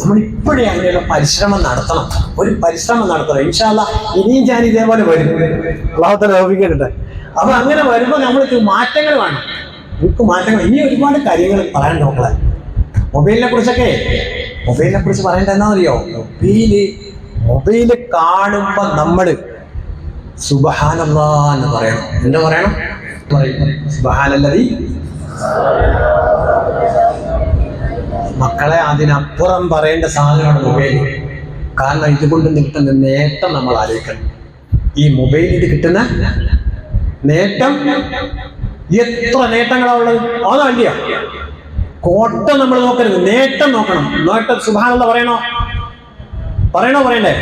നമ്മൾ ഇപ്പോഴേ അങ്ങനെയുള്ള പരിശ്രമം നടത്തണം. ഒരു പരിശ്രമം നടത്തണം. ഇൻഷാല്ല ഇനിയും ഞാൻ ഇതേപോലെ വരും. അള്ളാഹത്തെ ഓർമ്മിക്കട്ടെ അപ്പൊ അങ്ങനെ വരുമ്പോൾ നമ്മൾക്ക് മാറ്റങ്ങൾ വേണം. നമുക്ക് മാറ്റങ്ങൾ ഇനി ഒരുപാട് കാര്യങ്ങൾ പറയാൻ നോക്കളെ മൊബൈലിനെ കുറിച്ചൊക്കെ. മൊബൈലിനെ കുറിച്ച് പറയേണ്ട എന്നാ അറിയോ മൊബൈൽ മൊബൈൽ കാണുമ്പോ നമ്മൾ സുബഹാനല്ലാ എന്ന് പറയണം. എന്താ പറയണം? സുബഹാനല്ലതി മക്കളെ അതിനപ്പുറം പറയേണ്ട സാധനമാണ് മൊബൈൽ. കാരണം ഇതുകൊണ്ട് കിട്ടുന്ന നേട്ടം നമ്മൾ ആലോചിക്കണം. ഈ മൊബൈലിൽ കിട്ടുന്ന നേട്ടം എത്ര നേട്ടങ്ങളാ ഉള്ളത്? അതാ അല്ലയ? കോട്ടം നമ്മൾ നോക്കരുത്. നേട്ടം നോക്കണം. നേട്ടം സുഭാനുള്ള പറയണോ? പറയണോ പറയണ്ടേ?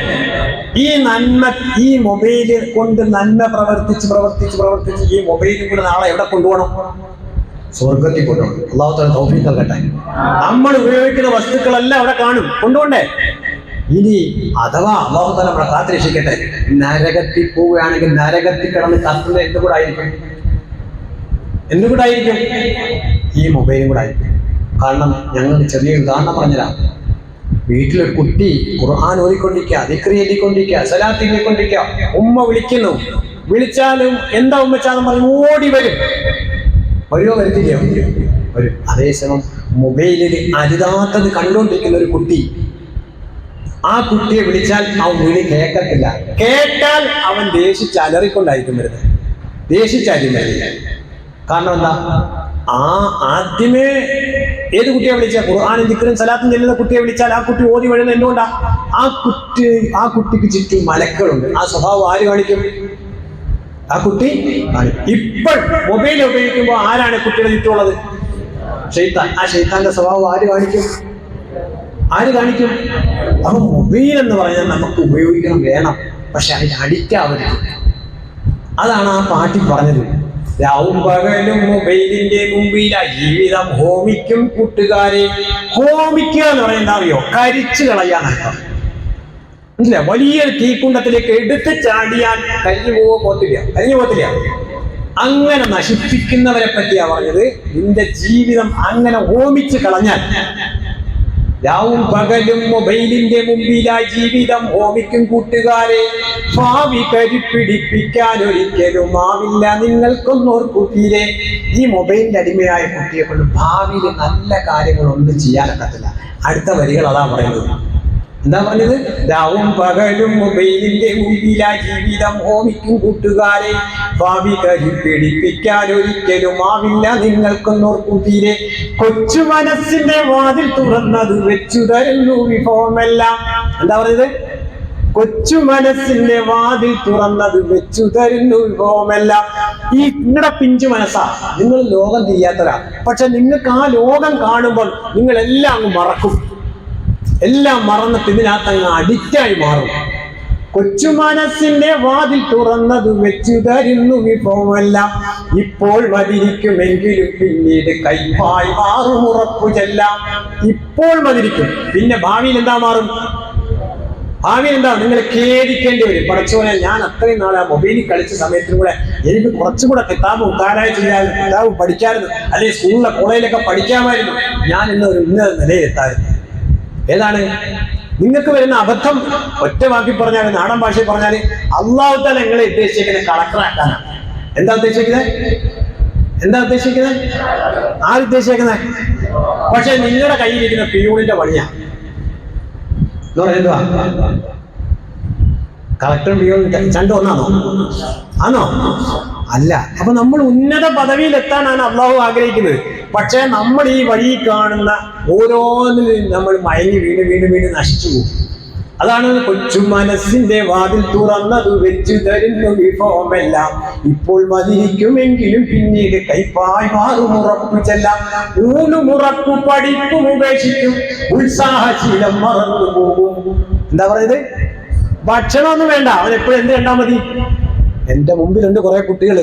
ഈ നന്മ ഈ മൊബൈൽ കൊണ്ട് നന്മ പ്രവർത്തിച്ച് പ്രവർത്തിച്ച് പ്രവർത്തിച്ച് ഈ മൊബൈലും കൂടെ നാളെ എവിടെ കൊണ്ടുപോകണം? സ്വർഗത്തിൽ കൊണ്ടുപോകണം. അള്ളാഹു തആല തൗഫീഖ് നൽകട്ടെ. നമ്മൾ ഉപയോഗിക്കുന്ന വസ്തുക്കളെല്ലാം അവിടെ കാണും. കൊണ്ടുപോണ്ടേ ഇനി അഥവാ അള്ളാഹു തല നമ്മളെ കാത്തിരക്ഷിക്കട്ടെ. നരകത്തിൽ പോവുകയാണെങ്കിൽ നരകത്തിൽ കിടന്ന് കത്തുന്നത് എന്ത് കൂടെ ആയിരിക്കും? എന്ത് കൂടെ ആയിരിക്കും? ഈ മൊബൈലും കൂടെ ആയിരിക്കും. കാരണം ഞങ്ങൾ ചെറിയ ഉദാഹരണം പറഞ്ഞതാണ് വീട്ടിലൊരു കുട്ടി ഖുർആൻ ഓതിക്കൊണ്ടിരിക്കുക ദിക്രി എഴുതിക്കൊണ്ടിരിക്കുക സലാത്ത് എഴുതിക്കൊണ്ടിരിക്കുക. ഉമ്മ വിളിക്കുന്നു. വിളിച്ചാലും എന്താ ഉമ്മച്ചാന്ന് പറഞ്ഞ് ഓടി വരും. വരുമോ വരുത്തില്ലയോ വരും. അതേസമയം മൊബൈലിൽ അരുതാത്തത് കണ്ടുകൊണ്ടിരിക്കുന്ന ഒരു കുട്ടി ആ കുട്ടിയെ വിളിച്ചാൽ അവൻ വിളി കേൾക്കത്തില്ല. കേട്ടാൽ അവൻ ദേഷിച്ച് അലറിക്കൊണ്ടായിരിക്കും വരുന്നത് ദേഷിച്ചായിരിക്കും വരുന്നത് കാരണം എന്താ? ആ ആദ്യമേ ഏത് കുട്ടിയെ വിളിച്ചാൽ ഖുർആാനും ദിക്കറും സലാത്തും ചെല്ലുന്ന കുട്ടിയെ വിളിച്ചാൽ ആ കുട്ടി ഓടി വഴുന്ന എന്തുകൊണ്ടാ? ആ കുട്ടി ആ കുട്ടിക്ക് ചുറ്റും മലക്കളുണ്ട്. ആ സ്വഭാവം ആര് കാണിക്കും? ആ കുട്ടി ഇപ്പോൾ മൊബൈൽ ഉപയോഗിക്കുമ്പോൾ ആരാണ് കുട്ടിയുടെ ചുറ്റുമുള്ളത്? ഷെയ്ത്താൻ. ആ ഷെയ്ത്താന്റെ സ്വഭാവം ആര് കാണിക്കും? ആര് കാണിക്കും? അപ്പൊ മൊബൈൽ എന്ന് പറഞ്ഞാൽ നമുക്ക് ഉപയോഗിക്കണം വേണം. പക്ഷെ അതിന് അടിക്കാവരുത് അതാണ് ആ പാട്ടിൽ പറഞ്ഞത്. രാവും പകലും മൊബൈലിന്റെ മുമ്പിലാ ജീവിതം ഹോമിക്കും കൂട്ടുകാരെ. ഹോമിക്കുക എന്ന് പറഞ്ഞാൽ എന്താ അറിയോ? കരിച്ചു കളയാനർത്ഥം മനസ്സിലായോ വലിയൊരു തീക്കുണ്ടത്തിലേക്ക് എടുത്ത് ചാടിയാൽ കഴിഞ്ഞു പോവോ പോത്തില്ല കഴിഞ്ഞു പോത്തില്ല അങ്ങനെ നശിപ്പിക്കുന്നവരെ പറ്റിയാ പറഞ്ഞത്. നിന്റെ ജീവിതം അങ്ങനെ ഓമിച്ച് കളഞ്ഞാൽ രാവും പകലും മൊബൈലിന്റെ മുമ്പിലായി ജീവിതം ഓമിക്കും കൂട്ടുകാരെ. ഭാവി കരിപ്പിടിപ്പിക്കാൻ ഒരിക്കലും ആവില്ല നിങ്ങൾക്കൊന്നോർക്കുതീരെ ഈ മൊബൈലിന്റെ അടിമയായ കുട്ടിയെ കൊണ്ട് ഭാവിയിൽ നല്ല കാര്യങ്ങളൊന്നും ചെയ്യാനൊക്കത്തില്ല. അടുത്ത വരികൾ അതാ പറയുന്നത്. എന്താ പറഞ്ഞത്? രാവും പകലും മൊബൈലിന്റെ മുമ്പിലാ ജീവിതം ഹോമിക്കും കൂട്ടുകാരെ. ഭാവി കരി പിടിപ്പിക്കാൻ ഒരിക്കലും ആവില്ല നിങ്ങൾക്കൊന്നോർക്കും തീരെ. കൊച്ചു മനസ്സിന്റെ വാതിൽ തുറന്നത് വെച്ചു തരുന്നു വിഭവമെല്ലാം എന്താ പറഞ്ഞത്? കൊച്ചു മനസ്സിന്റെ വാതിൽ തുറന്നത് വെച്ചു തരുന്നു വിഭവമെല്ലാം ഈ നിങ്ങളുടെ പിഞ്ചു മനസ്സാ. നിങ്ങൾ ലോകം തിരിയാത്തവരാ പക്ഷെ നിങ്ങൾക്ക് ആ ലോകം കാണുമ്പോൾ നിങ്ങൾ എല്ലാം അങ്ങ് മറക്കും. എല്ലാം മറന്നിട്ട് ഇതിനകത്ത് അഡിക്റ്റായി മാറും. കൊച്ചു മനസ്സിന്റെ വാതിൽ തുറന്നത് വെച്ചു തരുന്നു വിഭവമല്ല. ഇപ്പോൾ മതിരിക്കുമെങ്കിലും പിന്നീട് കൈപ്പായി മാറും ഉറപ്പു ചെല്ലാം. ഇപ്പോൾ മതിരിക്കും പിന്നെ ഭാവിയിൽ എന്താ മാറും? ഭാവിയിൽ എന്താ? നിങ്ങൾ ഖേദിക്കേണ്ടി വരും. പഠിച്ചോനെ ഞാൻ അത്രയും നാളെ ആ മൊബൈലിൽ കളിച്ച സമയത്തും കൂടെ എനിക്ക് കുറച്ചും കൂടെ കിതാബ് ഉത്താരായി ചെയ്യാമായിരുന്നു കിതാബ് പഠിക്കാമായിരുന്നു. അല്ലെങ്കിൽ സ്കൂളിലെ കോളേജിലൊക്കെ പഠിക്കാമായിരുന്നു. ഞാൻ ഇന്ന് ഒരു ഉന്നത നിലയിലെത്തായിരുന്നു. ഏതാണ്? നിങ്ങൾക്ക് വരുന്ന അബദ്ധം ഒറ്റ വാക്കി പറഞ്ഞാൽ നാടൻ ഭാഷയിൽ പറഞ്ഞാൽ അള്ളാഹുത്താൽ നിങ്ങളെ ഉദ്ദേശിക്കുന്നത് കളക്ടറാക്കാനാണ് എന്താ ഉദ്ദേശിക്കുന്നത്? എന്താ ഉദ്ദേശിക്കുന്നത്? ആ ഉദ്ദേശിക്കുന്നത് പക്ഷെ നിങ്ങളുടെ കയ്യിലിരിക്കുന്ന പിയൂണിന്റെ പണിയാ. എന്ന് പറഞ്ഞാൽ എന്തുവാ? കളക്ടർ പിയൂൺ ചണ്ട ഒന്നാണോ? ആണോ? അല്ല. അപ്പൊ നമ്മൾ ഉന്നത പദവിയിൽ എത്താനാണ് അള്ളാഹു ആഗ്രഹിക്കുന്നത്. പക്ഷേ നമ്മൾ ഈ വഴി കാണുന്ന ഓരോന്നിലും നമ്മൾ മയങ്ങി വീണ് വീണ് വീണ് നശിച്ചു പോകും. അതാണ് കൊച്ചു മനസ്സിന്റെ വാതിൽ തുറന്നത് വെച്ചു തരുന്നു വിഭവമെല്ലാം. ഇപ്പോൾ മതിരിക്കുമെങ്കിലും പിന്നീട് കൈപ്പായി മാറും ഉറപ്പിച്ചെല്ലാം ഊണുമുറക്കു പഠിപ്പും ഉപേക്ഷിക്കും. ഉത്സാഹശീലം മറന്നു പോകും. എന്താ പറയുന്നത്? ഭക്ഷണമൊന്നും വേണ്ട. അവൻ എപ്പോഴും എന്ത് കണ്ടാ മതി? എന്റെ മുമ്പിലുണ്ട് കുറെ കുട്ടികൾ.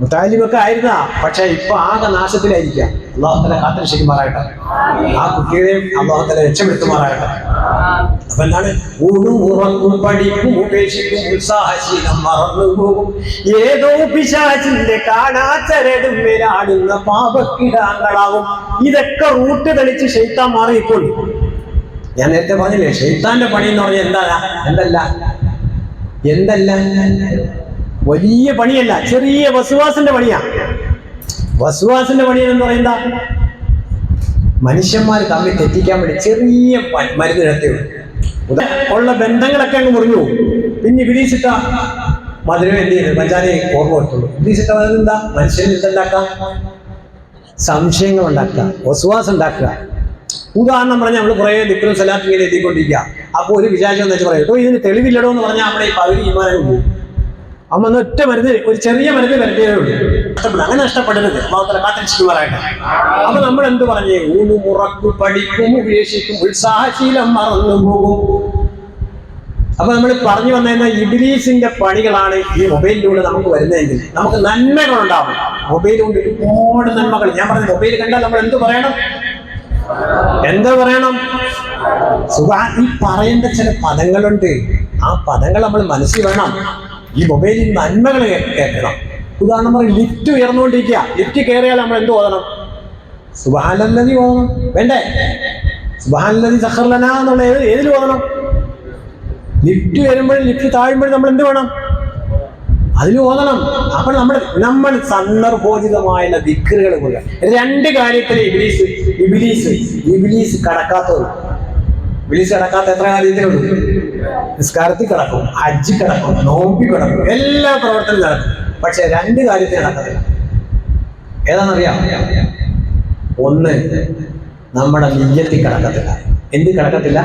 മുത്താലിമൊക്കെ ആയിരുന്ന? പക്ഷെ ഇപ്പൊ ആകെ നാശത്തിലായിരിക്കാം. അള്ളാഹുത്തല കാത്തിരക്ഷിക്കുമാറാകട്ടെ. ആ കുട്ടികളെയും അള്ളാഹുത്തല രക്ഷപ്പെടുത്തുമാറാകട്ടെ. അപ്പൊ എന്താണ്? ഊണും ഉറങ്ങും പഠിക്കും ഉപേക്ഷിക്കും ഉത്സാഹശീലം മറന്നു പോകും. ഏതോ പിശാചിന്റെ കാണാച്ചരടും വരാടുന്ന പാപക്കിടാങ്ങളാവും ഇതൊക്കെ റൂട്ട് തെളിച്ച് ശൈത്താൻ മാറിയിപ്പോൾ. ഞാൻ നേരത്തെ പറഞ്ഞില്ലേ ഷെയ്ത്താന്റെ പണി എന്ന് പറഞ്ഞാൽ എന്താ? എന്തല്ല? എന്തല്ല? വലിയ പണിയല്ല ചെറിയ വസുവാസിന്റെ പണിയാ. വസുവാസിന്റെ പണി എന്ന് പറയുന്ന മനുഷ്യന്മാർ തമ്മിൽ തെറ്റിക്കാൻ വേണ്ടി ചെറിയ മരുന്ന് ഇടത്തേ ഉള്ള. ബന്ധങ്ങളൊക്കെ അങ്ങ് മുറിഞ്ഞു പിന്നെ വിളിച്ചിട്ട മധുരം എന്ത് ചെയ്യുന്നത് പഞ്ചാരി ഓർമ്മ വെക്കുള്ളൂ വിളിച്ചിട്ട മധുരം എന്താ? മനുഷ്യന് എന്തുണ്ടാക്കാം സംശയങ്ങൾ ഉണ്ടാക്കുക വസുവാസം ഉണ്ടാക്കുക. ഉദാഹരണം പറഞ്ഞാൽ നമ്മൾ കുറേ ദിക്കറും സലാത്തും എത്തിക്കൊണ്ടിരിക്കുക അപ്പോൾ ഒരു വിചാരിച്ചു എന്ന് വെച്ച് പറയും കേട്ടോ ഇതിന് തെളിവില്ലടോ എന്ന് പറഞ്ഞാൽ നമ്മുടെ ഈ പകുതി ഈമാനം പോകും. ഒറ്റ മരുന്ന് ഒരു ചെറിയ മരുന്ന് നഷ്ടപ്പെടും അങ്ങനെ നഷ്ടപ്പെടരുത് അള്ളാഹുത്തല കാത്തിരിച്ചുമാറായിട്ട് അപ്പൊ നമ്മൾ എന്ത് പറഞ്ഞേ? ഊണു മുറക്കു പഠിക്കും ഉപേക്ഷിക്കും ഉത്സാഹശീലം മറന്നു പോകും. അപ്പൊ നമ്മൾ പറഞ്ഞു വന്നിരുന്ന ഇബിലീസിന്റെ പണികളാണ് ഈ മൊബൈലിലൂടെ നമുക്ക് വരുന്നതെങ്കിൽ നമുക്ക് നന്മകൾ ഉണ്ടാവും മൊബൈൽ കൊണ്ട് ഒരുപാട് നന്മകൾ. ഞാൻ പറഞ്ഞു മൊബൈൽ കണ്ടാൽ നമ്മൾ എന്ത് പറയണം? എന്താ പറയണം? സുഖ ഈ പറയേണ്ട ചില പദങ്ങളുണ്ട്. ആ പദങ്ങൾ നമ്മൾ മനസ്സിൽ വേണം. ഈ മൊബൈലിൽ നന്മകൾ കേൾക്കണം. ഉദാഹരണം പറയും ലിഫ്റ്റ് ഉയർന്നുകൊണ്ടിരിക്കുക. ലിഫ്റ്റ് കയറിയാൽ നമ്മൾ എന്ത് ഓതണം? സുബാനല്ലതി ഓതണം. വേണ്ടേ? സുബാനല്ലതി സഹർലന എന്നുള്ള ഏത് ഏതിൽ ഓതണം? ലിഫ്റ്റ് വരുമ്പോഴും ലിഫ്റ്റ് താഴുമ്പോഴും നമ്മൾ എന്ത് വേണം? അതിൽ ഓതണം. അപ്പോൾ നമ്മൾ നമ്മൾ സന്ദർഭോചിതമായുള്ള ദിക്കറുകൾ പോലെ രണ്ട് കാര്യത്തിൽ ഇബിലീസ് ഇബിലീസ് ഇബിലീസ് കടക്കാത്തത് ഇബിലീസ് കടക്കാത്ത എത്ര കാര്യത്തിലുള്ളൂ നിസ്കാരത്തിൽ കിടക്കും ഹജ്ജ് കിടക്കും നോമ്പി കിടക്കും എല്ലാ പ്രവർത്തനം നടക്കും. പക്ഷെ രണ്ട് കാര്യത്തിൽ നടക്കത്തില്ല. ഏതാണെന്നറിയാം? ഒന്ന് നമ്മുടെ നീയത്തിൽ കിടക്കത്തില്ല. എന്ത് കിടക്കത്തില്ല?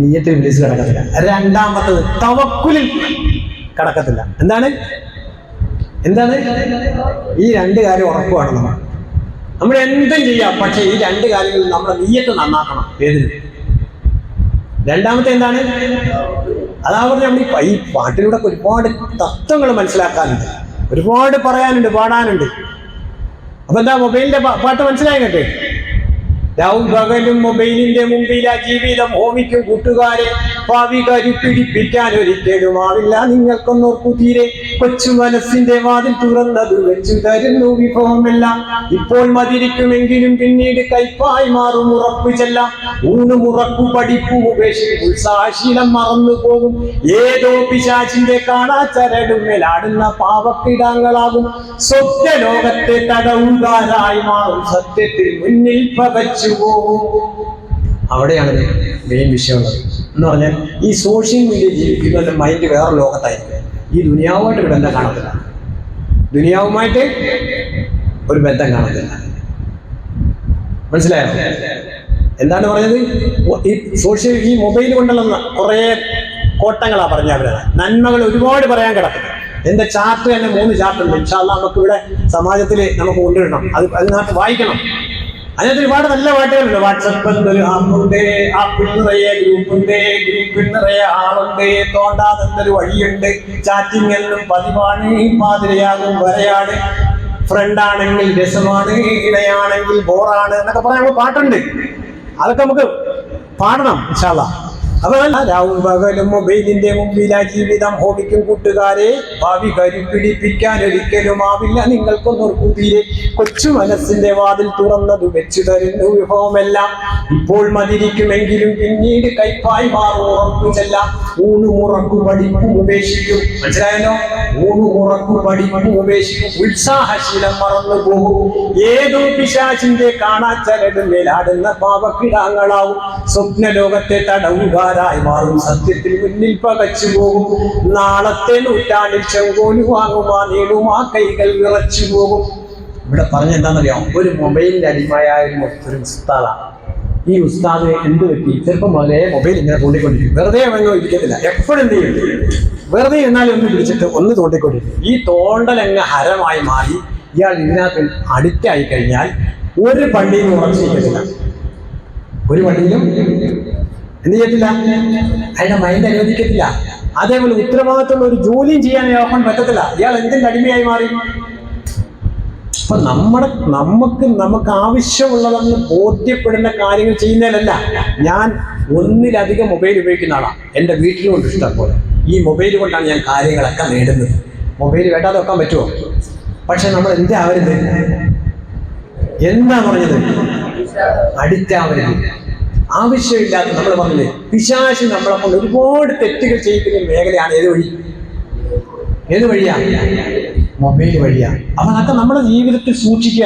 നീയത്തിൽ ഇംഗ്ലീഷ് കിടക്കത്തില്ല. രണ്ടാമത്തത് തവക്കുലിൽ കിടക്കത്തില്ല. എന്താണ്? എന്താണ്? ഈ രണ്ട് കാര്യം ഉറപ്പുമാണ് നമ്മൾ. നമ്മൾ എന്തും ചെയ്യാം പക്ഷെ ഈ രണ്ട് കാര്യങ്ങളിൽ നമ്മുടെ നീയത്ത് നന്നാക്കണം. ഏതിന്? രണ്ടാമത്തെ എന്താണ്? അതാ പറഞ്ഞ നമ്മൾ ഈ പാട്ടിലൂടെ ഒരുപാട് തത്വങ്ങൾ മനസ്സിലാക്കാനുണ്ട്. ഒരുപാട് പറയാനുണ്ട് പാടാനുണ്ട്. അപ്പൊ എന്താ മൊബൈലിന്റെ പാട്ട് മനസ്സിലായി കേട്ടെ രാവും പകലും മൊബൈലിന്റെ മുമ്പിലാ ജീവിതം ഹോമിക്കും കൂട്ടുകാരെ. ഭാവി പിടിപ്പിക്കാൻ ഒരിക്കലും ആവില്ല നിങ്ങൾക്കൊന്നോർക്കു തീരെ കൊച്ചു മനസ്സിന്റെ വാതിൽ തുറന്നത് വെച്ചു തരുന്നു. വിഭവമെല്ലാം ഇപ്പോൾ മതിരിക്കുമെങ്കിലും പിന്നീട് കൈപ്പായി മാറും. ഉറപ്പു ചെല്ലാം. ഊണും ഉറപ്പു പഠിപ്പു ഉപേക്ഷിക്കും ഉത്സാഹശീലം മറന്നു പോകും. ഏതോ പിശാചിന്റെ കാണാ ചരടുമേലാടുന്ന പാവക്കിടാങ്ങളാകും. സ്വപ്ന ലോകത്തെ തടവുകാരായി മാറും. സത്യത്തിൽ മുന്നിൽ പകച്ചു പോകും. അവിടെയാണ് മെയിൻ വിഷയമുള്ളത് എന്ന് പറഞ്ഞാൽ ഈ സോഷ്യൽ മീഡിയ ജീവിക്കുന്നവരുടെ മൈൻഡ് വേറെ ലോകത്തായിരിക്കും. ഈ ദുനിയാവുമായിട്ട് ഒരു ബന്ധം കാണത്തില്ല. ദുനിയാവുമായിട്ട് ഒരു ബന്ധം കാണത്തില്ല. മനസ്സിലായോ? എന്താണ് പറഞ്ഞത്? ഈ സോഷ്യൽ ഈ മൊബൈൽ കൊണ്ടുള്ള കുറെ കുറേ കോട്ടങ്ങളാ പറഞ്ഞ അവരത് നന്മകൾ ഒരുപാട് പറയാൻ കിടക്കും എന്റെ ചാർട്ട് തന്നെ മൂന്ന് ചാർട്ടുണ്ട് ഇൻഷാല്ല നമുക്ക് ഇവിടെ സമാജത്തിൽ നമുക്ക് കൊണ്ടുവരണം. അത് അതിനകത്ത് വായിക്കണം. അതിനകത്ത് ഒരുപാട് നല്ല പാട്ടുകളുണ്ട്. വാട്സപ്പ് എന്തൊരു ആപ്പുണ്ട് ആ നിറയെ ഗ്രൂപ്പുണ്ട് ഗ്രൂപ്പിൽ നിറയെ ആളുണ്ട് തോണ്ടാതെന്തൊരു വഴിയുണ്ട് ചാറ്റിംഗ് എന്നും പതിവാണ് പാതിരയാകും വരയാണ്. ഫ്രണ്ട് ആണെങ്കിൽ രസമാണ് ഇണയാണെങ്കിൽ ബോറാണ് എന്നൊക്കെ പറയാൻ പാട്ടുണ്ട്. അതൊക്കെ നമുക്ക് പാടണം ഇൻഷാല്ല അപ്പൊ രാവും പകലും മൊബൈലിന്റെ മുമ്പിലാ ജീവിതം ഹോബിക്കും കൂട്ടുകാരെ. ഭാവി കരുപിടിപ്പിക്കാൻ ഒരിക്കലും ആവില്ല നിങ്ങൾക്കൊന്നും കൂതിരെ കൊച്ചു മനസ്സിന്റെ വാതിൽ തുറന്നത് വെച്ചു തരുന്നു വിഭവമെല്ലാം. ഇപ്പോൾ മതിരിക്കുമെങ്കിലും പിന്നീട് കൈപ്പായി മാറും ഉറപ്പു ചെല്ലാം. ഊണു മുറക്കു പഠിപ്പും ഉപേക്ഷിക്കും. മനസ്സിലായല്ലോ? ഊണു മുറക്കു പഠിപ്പും ഉപേക്ഷിക്കും. ഉത്സാഹശീലം മറന്നു പോകും. ഏതോ പിശാചിന്റെ കാണാച്ചരടും മേലാടുന്ന പാവക്കിടാങ്ങളാവും. സ്വപ്ന ലോകത്തെ തടവുകാരായി മാറും. സത്യത്തിൽ മുന്നിൽ പകച്ചു പോകും. നാളത്തെ നൂറ്റാണ്ടിൽ ചെങ്കോലു വാങ്ങുമാ നീളുമാ കൈകൾ വിറച്ചു പോകും. ഇവിടെ പറഞ്ഞ എന്താണെന്നറിയാം ഒരു മൊബൈലിന്റെ അടിമയായ ഒരു ഒരു ഉസ്താദാണ് ഈ ഉസ്താദ് എന്ത് പറ്റി? ചെറുപ്പം മുതലേ മൊബൈൽ ഇങ്ങനെ തോണ്ടിക്കൊണ്ടിരിക്കും. വെറുതെ വേണോ ഇരിക്കത്തില്ല. എപ്പോഴും എന്ത് ചെയ്യും? വെറുതെ എന്നാലും ഒന്ന് പിടിച്ചിട്ട് ഒന്ന് തോണ്ടിക്കൊണ്ടിരിക്കും. ഈ തോണ്ടലങ്ങ് ഹരമായി മാറി. ഇയാൾ ഇതിനകത്ത് അഡിക്റ്റ് ആയി കഴിഞ്ഞാൽ ഒരു പള്ളിയിൽ ഉറച്ചിരിക്കത്തില്ല ഒരു പള്ളിയിലും എന്ത് ചെയ്യത്തില്ല? അയാളുടെ മൈൻഡ് അനുവദിക്കത്തില്ല. അതേപോലെ ഉത്തരവാദിത്തമുള്ള ഒരു ജോലിയും ചെയ്യാൻ അയാൾക്കാൻ പറ്റത്തില്ല. ഇയാൾ എന്തിന്റെ അടിമയായി മാറി? അപ്പൊ നമ്മുടെ നമുക്ക് നമുക്ക് ആവശ്യമുള്ളതെന്ന് ബോധ്യപ്പെടുന്ന കാര്യങ്ങൾ ചെയ്യുന്നതിലല്ല ഞാൻ ഒന്നിലധികം മൊബൈൽ ഉപയോഗിക്കുന്ന ആളാണ് എന്റെ വീട്ടിലുണ്ട് ഇഷ്ടം പോലെ. ഈ മൊബൈൽ കൊണ്ടാണ് ഞാൻ കാര്യങ്ങളൊക്കെ നേടുന്നത്. മൊബൈൽ വേണ്ടാതെ വെക്കാൻ പറ്റുമോ? പക്ഷെ നമ്മൾ എന്താ അവരുത്? എന്താ പറഞ്ഞത്? അടുത്ത ആവരുത് ആവശ്യമില്ലാത്ത നമ്മൾ പറഞ്ഞില്ലേ പിശാശി നമ്മളെ കൊണ്ട് ഒരുപാട് തെറ്റുകൾ ചെയ്യിക്കുന്ന മേഖലയാണ്. ഏത് വഴി? ഏത് വഴിയാ? മൊബൈൽ വഴിയാ. അപ്പൊ അതൊക്കെ നമ്മുടെ ജീവിതത്തിൽ സൂക്ഷിക്കുക.